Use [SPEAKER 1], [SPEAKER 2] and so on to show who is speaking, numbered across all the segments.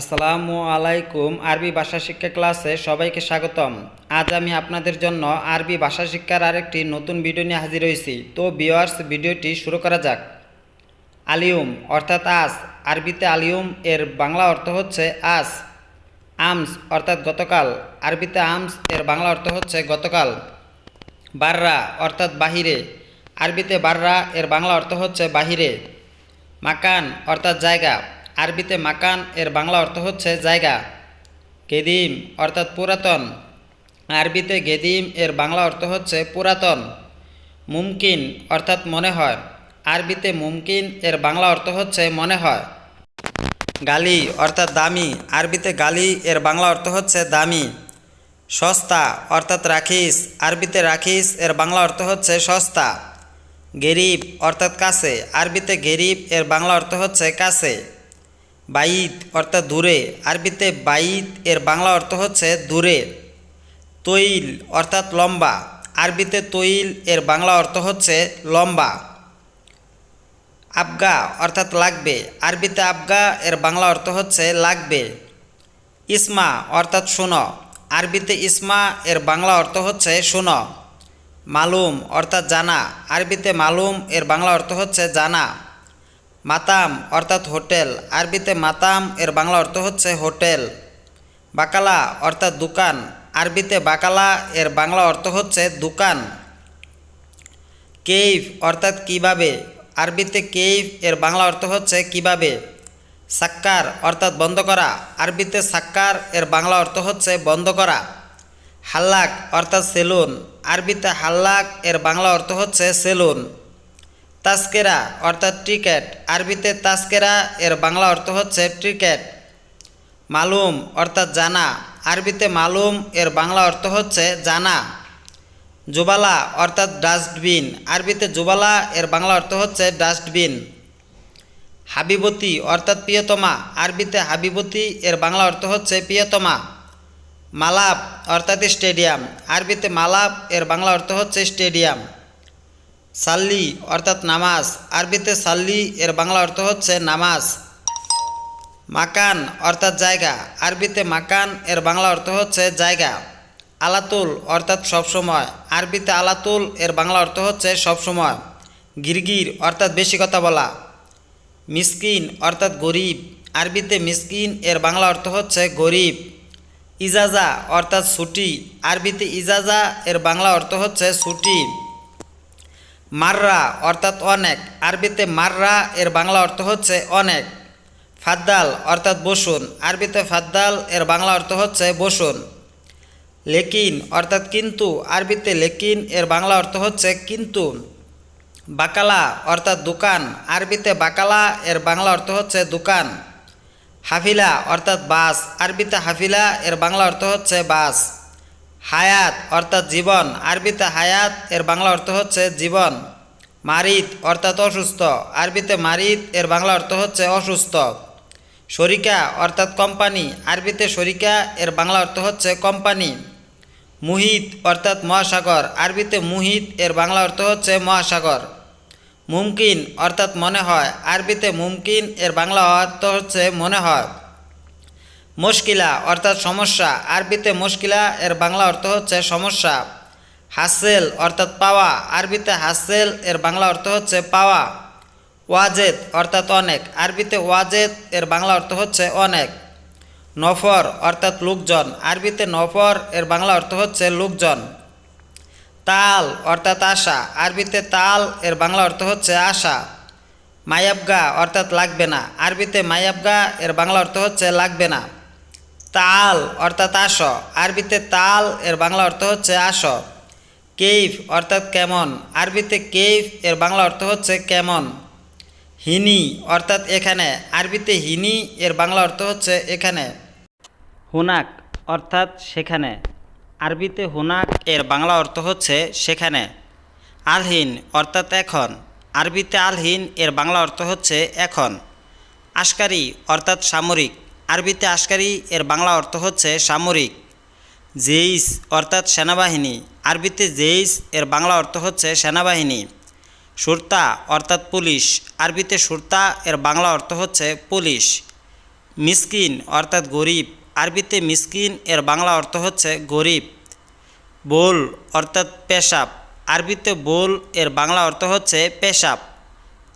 [SPEAKER 1] আসসালামু আলাইকুম আরবি ভাষা শিক্ষা ক্লাসে সবাইকে স্বাগতম। আজ আমি আপনাদের জন্য আরবি ভাষা শিক্ষার আরেকটি নতুন ভিডিও নিয়ে হাজির হয়েছি। তো বিওয়ার্স ভিডিওটি শুরু করা যাক। আলিউম অর্থাৎ আজ আরবিতে আলিউম এর বাংলা অর্থ হচ্ছে আজ আমস অর্থাৎ গতকাল। আরবিতে আমস এর বাংলা অর্থ হচ্ছে গতকাল। বাররা অর্থাৎ বাহিরে। আরবিতে বাররা এর বাংলা অর্থ হচ্ছে বাহিরে। মাকান অর্থাৎ জায়গা। আরবিতে মাকান এর বাংলা অর্থ হচ্ছে জায়গা। গেদিম অর্থাৎ পুরাতন। আরবিতে গেদিম এর বাংলা অর্থ হচ্ছে পুরাতন। মুমকিন অর্থাৎ মনে হয়। আরবিতে মুমকিন এর বাংলা অর্থ হচ্ছে মনে হয়। গালি অর্থাৎ দামি। আরবিতে গালি এর বাংলা অর্থ হচ্ছে দামি। সস্তা অর্থাৎ রাখিস। আরবিতে রাখিস এর বাংলা অর্থ হচ্ছে সস্তা। গেরিব অর্থাৎ কাছে। আরবিতে গেরিব এর বাংলা অর্থ হচ্ছে কাছে। বাইত অর্থাৎ দূরে। আরবিতে বাইত এর বাংলা অর্থ হচ্ছে দূরে। তৈল অর্থাৎ লম্বা। আরবিতে তৈল এর বাংলা অর্থ হচ্ছে লম্বা। আবগা অর্থাৎ লাগবে। আরবিতে আবগা এর বাংলা অর্থ হচ্ছে লাগবে। ইসমা অর্থাৎ শোনো। আরবিতে ইসমা এর বাংলা অর্থ হচ্ছে শোনো। মালুম অর্থাৎ জানা। আরবিতে মালুম এর বাংলা অর্থ হচ্ছে জানা। মাতাম, অর্থাৎ হোটেল। আরবিতে মাতাম, এর বাংলা অর্থ হচ্ছে হোটেল। বাকালা, অর্থাৎ দোকান। আরবিতে বাকালা, এর বাংলা অর্থ হচ্ছে দোকান। কেইফ, অর্থাৎ কীভাবে? আরবিতে কেইফ, এর বাংলা অর্থ হচ্ছে কীভাবে? সাক্কার, অর্থাৎ বন্ধ করা। আরবিতে সাক্কার, এর বাংলা অর্থ হচ্ছে বন্ধ করা। হাল্লাক, অর্থাৎ সেলুন। আরবিতে হাল্লাক, এর বাংলা অর্থ হচ্ছে সেলুন। তাস্কেরা অর্থাৎ টিকেট আরবিতে তাস্কেরা এর বাংলা অর্থ হচ্ছে টিকেট মালুম, অর্থাৎ জানা। আরবিতে মালুম, এর বাংলা অর্থ হচ্ছে জানা। জোবালা, অর্থাৎ ডাস্টবিন। আরবিতে জুবালা, এর বাংলা অর্থ হচ্ছে ডাস্টবিন। হাবিবতী, অর্থাৎ প্রিয়তমা। আরবিতে হাবিবতী, এর বাংলা অর্থ হচ্ছে প্রিয়তমা। মালাপ অর্থাৎ স্টেডিয়াম। আরবিতে মালাপ এর বাংলা অর্থ হচ্ছে স্টেডিয়াম। সাল্লি, অর্থাৎ নামাজ। আরবিতে সাল্লি, এর বাংলা অর্থ হচ্ছে নামাজ। মাকান, অর্থাৎ জায়গা। আরবিতে মাকান, এর বাংলা অর্থ হচ্ছে জায়গা। আলাতুল, অর্থাৎ সবসময়। আরবিতে আলাতুল, এর বাংলা অর্থ হচ্ছে সবসময়। গিরগির, অর্থাৎ বেশি কথা বলা। মিসকিন, অর্থাৎ গরিব। আরবিতে মিসকিন, এর বাংলা অর্থ হচ্ছে গরিব। ইজাজা, অর্থাৎ ছুটি আরবিতে ইজাজা, এর বাংলা অর্থ হচ্ছে ছুটি মাররা অর্থাৎ অনেক। আরবিতে মাররা, এর বাংলা অর্থ হচ্ছে অনেক। ফাদ্দাল অর্থাৎ বসুন। আরবিতে ফাদ্দাল, এর বাংলা অর্থ হচ্ছে বসুন। লেকিন অর্থাৎ কিন্তু। আরবিতে লেকিন, এর বাংলা অর্থ হচ্ছে কিন্তু। বাকালা অর্থাৎ দোকান। আরবিতে বাকালা, এর বাংলা অর্থ হচ্ছে দোকান। হাফিলা অর্থাৎ বাস। আরবিতে হাফিলা, এর বাংলা অর্থ হচ্ছে বাস। হায়াত অর্থাৎ জীবন। আরবিতে হায়াত, এর বাংলা অর্থ হচ্ছে জীবন। মারিত অর্থাৎ অসুস্থ। আরবিতে মারিদ এর বাংলা অর্থ হচ্ছে অসুস্থ। শরিকা অর্থাৎ কোম্পানি। আরবিতে শরিকা, এর বাংলা অর্থ হচ্ছে কোম্পানি। মুহিত অর্থাৎ মহাসাগর। আরবিতে মুহিত, এর বাংলা অর্থ হচ্ছে মহাসাগর। মুমকিন অর্থাৎ মনে হয়। আরবিতে মুমকিন, এর বাংলা অর্থ হচ্ছে মনে হয়। মুশকিলা অর্থাৎ সমস্যা। আরবিতে মুশকিলা, এর বাংলা অর্থ হচ্ছে সমস্যা। হাসেল অর্থাৎ পাওয়া। আরবিতে হাসেল, এর বাংলা অর্থ হচ্ছে পাওয়া। ওয়াজেদ অর্থাৎ অনেক। আরবিতে ওয়াজেদ, এর বাংলা অর্থ হচ্ছে অনেক। নফর অর্থাৎ লোকজন। আরবিতে নফর, এর বাংলা অর্থ হচ্ছে লোকজন। তাল অর্থাৎ আশা। আরবিতে তাল, এর বাংলা অর্থ হচ্ছে আশা। মায়াবগা অর্থাৎ লাগবে না। আরবিতে মায়াবগা, এর বাংলা অর্থ হচ্ছে লাগবে না। তাল অর্থাৎ আস। আরবিতে তাল, এর বাংলা অর্থ হচ্ছে আস। কেইফ অর্থাৎ কেমন। আরবিতে কেইফ, এর বাংলা অর্থ হচ্ছে কেমন। হিনি অর্থাৎ এখানে। আরবিতে হিনি, এর বাংলা অর্থ হচ্ছে এখানে। হুনাক অর্থাৎ সেখানে। আরবিতে হুনাক, এর বাংলা অর্থ হচ্ছে সেখানে। আলহিন অর্থাৎ এখন। আরবিতে আলহিন, এর বাংলা অর্থ হচ্ছে এখন। আশকারি অর্থাৎ সামরিক। আরবিতে আশকারি এর বাংলা অর্থ হচ্ছে সামরিক। জেইস অর্থাৎ সেনাবাহিনী। আরবিতে জেইস এর বাংলা অর্থ হচ্ছে সেনাবাহিনী। সুরতা অর্থাৎ পুলিশ। আরবিতে সুরতা এর বাংলা অর্থ হচ্ছে পুলিশ। মিসকিন অর্থাৎ গরিব। আরবিতে মিসকিন এর বাংলা অর্থ হচ্ছে গরিব। বোল অর্থাৎ পেশাব। আরবিতে বোল এর বাংলা অর্থ হচ্ছে পেশাব।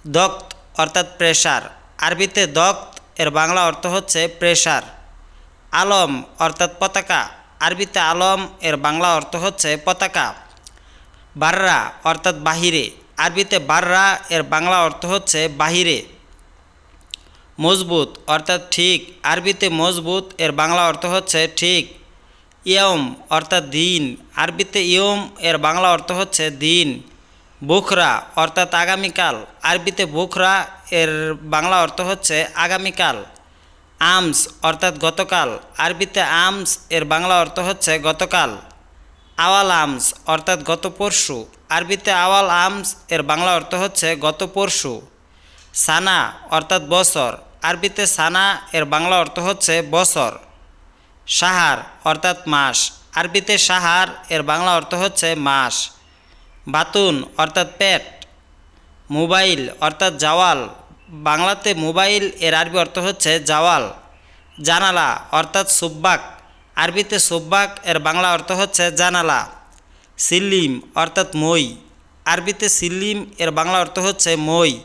[SPEAKER 1] দক্ত অর্থাৎ প্রেশার আরবিতে দক্ত এর বাংলা অর্থ হচ্ছে প্রেশার আলম অর্থাৎ পতাকা। আরবিতে আলম, এর বাংলা অর্থ হচ্ছে পতাকা। বাররা অর্থাৎ বাহিরে। আরবিতে বাররা, এর বাংলা অর্থ হচ্ছে বাহিরে। মজবুত অর্থাৎ ঠিক। আরবিতে মজবুত, এর বাংলা অর্থ হচ্ছে ঠিক। ইয়ম অর্থাৎ দিন। আরবিতে ইয়ম, এর বাংলা অর্থ হচ্ছে দিন। বুখরা, অর্থাৎ আগামীকাল। আরবিতে বুখরা, এর বাংলা অর্থ হচ্ছে আগামীকাল। আমস, অর্থাৎ গতকাল। আরবিতে আমস, এর বাংলা অর্থ হচ্ছে গতকাল। আওয়াল আমস, অর্থাৎ গত পরশু। আরবিতে আওয়াল আমস, এর বাংলা অর্থ হচ্ছে গত পরশু। সানা, অর্থাৎ বছর। আরবিতে সানা, এর বাংলা অর্থ হচ্ছে বছর। সাহার, অর্থাৎ মাস। আরবিতে সাহার, এর বাংলা অর্থ হচ্ছে মাস। বাতুন, অর্থাৎ পেট। মোবাইল, অর্থাৎ জাওয়াল। বাংলাতে মোবাইল এর আরবি অর্থ হচ্ছে জাওয়াল। জানালা, অর্থাৎ সুব্বাক। আরবিতে সুব্বাক এর বাংলা অর্থ হচ্ছে জানালা। সিল্লিম, অর্থাৎ মই। আরবিতে সিল্লিম এর বাংলা অর্থ হচ্ছে মই।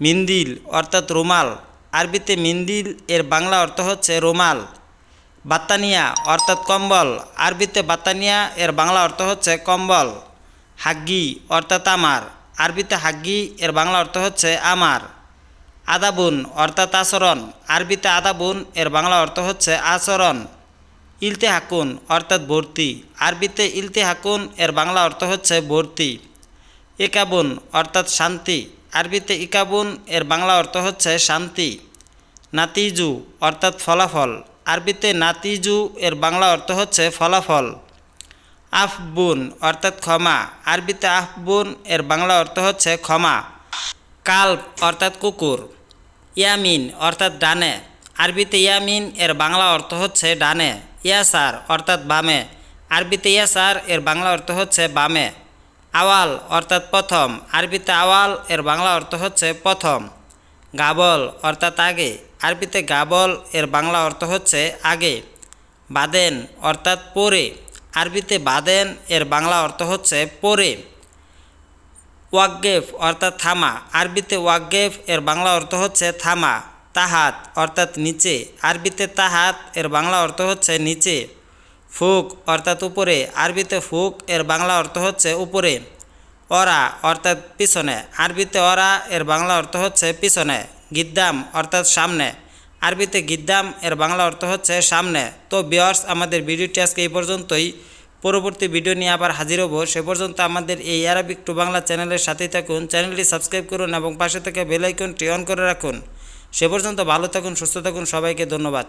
[SPEAKER 1] মিন্দিল, অর্থাৎ রুমাল। আরবিতে মিন্দিল এর বাংলা অর্থ হচ্ছে রুমাল। বাত্তানিয়া, অর্থাৎ কম্বল। আরবিতে বাত্তানিয়া এর বাংলা অর্থ হচ্ছে কম্বল। হাগ্গি অর্থাৎ আমার। আরবিতে হাগ্গি, এর বাংলা অর্থ হচ্ছে আমার। আদাবুন অর্থাৎ আচরণ। আরবিতে আদাবুন, এর বাংলা অর্থ হচ্ছে আচরণ। ইলতে হাকুন অর্থাৎ ভর্তি। আরবিতে ইলতে হাকুন এর বাংলা অর্থ হচ্ছে ভর্তি। একাবুন অর্থাৎ শান্তি। আরবিতে ইকাবুন, এর বাংলা অর্থ হচ্ছে শান্তি। নাতিজু অর্থাৎ ফলাফল। আরবিতে নাতিজু, এর বাংলা অর্থ হচ্ছে ফলাফল। আফবুন অর্থাৎ ক্ষমা। আরবিতে আফবুন, এর বাংলা অর্থ হচ্ছে ক্ষমা। কাল্প অর্থাৎ কুকুর। ইয়ামিন অর্থাৎ ডানে। আরবিতে ইয়ামিন, এর বাংলা অর্থ হচ্ছে ডানে। ইয়াসার অর্থাৎ বামে। আরবিতে ইয়াসার, এর বাংলা অর্থ হচ্ছে বামে। আওয়াল অর্থাৎ প্রথম। আরবিতে আওয়াল, এর বাংলা অর্থ হচ্ছে প্রথম। গাবল অর্থাৎ আগে। আরবিতে গাবল, এর বাংলা অর্থ হচ্ছে আগে। বাদেন অর্থাৎ পরে। আরবিতে বাদেন, এর বাংলা অর্থ হচ্ছে পরে ওয়াকগেফ অর্থাৎ থামা। আরবিতে ওয়াকগেফ, এর বাংলা অর্থ হচ্ছে থামা, তাহাত অর্থাৎ নিচে। আরবিতে তাহাত, এর বাংলা অর্থ হচ্ছে নিচে। ফুক অর্থাৎ উপরে। আরবিতে ফুক, এর বাংলা অর্থ হচ্ছে উপরে। অরা অর্থাৎ পিছনে। আরবিতে অরা, এর বাংলা অর্থ হচ্ছে পিছনে। গিদ্দাম অর্থাৎ সামনে। আরবিতে গিদ্দাম এর বাংলা অর্থ হচ্ছে সামনে। তো বিয়ার্স আমাদের ভিডিওটি আজকে এই পর্যন্তই। পরবর্তী ভিডিও নিয়ে আবার হাজির হব। সে পর্যন্ত আমাদের এই অ্যারাবিক টু বাংলা চ্যানেলের সাথেই থাকুন। চ্যানেলটি সাবস্ক্রাইব করুন এবং পাশে থেকে বেলাইকনটি অন করে রাখুন। সে পর্যন্ত ভালো থাকুন, সুস্থ থাকুন। সবাইকে ধন্যবাদ।